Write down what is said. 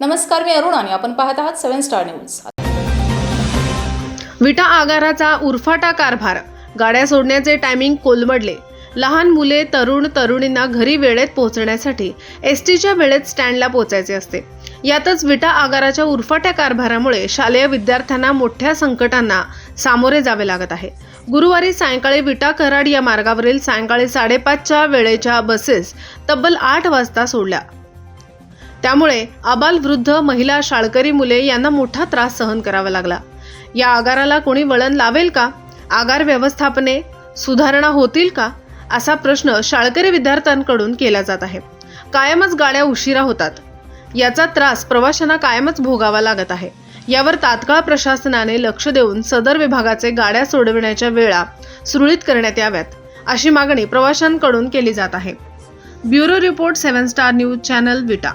नमस्कार मी अरुण आणि आपण पाहत आहात सेव्हन स्टार न्यूज. विटा आगाराचा उरफाटा कारभार. गाड्या सोडण्याचे टायमिंग कोलमडले. लहान मुले तरुण तरुणींना घरी वेळेत पोहोचण्यासाठी एस टीच्या वेळेत स्टँडला पोहोचायचे असते. यातच विटा आगाराच्या उरफाट्या कारभारामुळे शालेय विद्यार्थ्यांना मोठ्या संकटांना सामोरे जावे लागत आहे. गुरुवारी सायंकाळी विटा कराड या मार्गावरील सायंकाळी साडेपाचच्या वेळेच्या बसेस तब्बल आठ वाजता सोडल्या. त्यामुळे आबाल वृद्ध महिला शाळकरी मुले यांना मोठा त्रास सहन करावा लागला. या आगाराला कोणी वळण लावेल का? आगार व्यवस्थापने सुधारणा होतील का? असा प्रश्न शाळकरी विद्यार्थ्यांकडून केला जात आहे. कायमच गाड्या उशिरा होतात. याचा त्रास प्रवाशांना कायमच भोगावा लागत आहे. यावर तात्काळ प्रशासनाने लक्ष देऊन सदर विभागाचे गाड्या सोडविण्याच्या वेळा सुरळीत करण्यात याव्यात अशी मागणी प्रवाशांकडून केली जात आहे. Bureau report seven star news channel Vita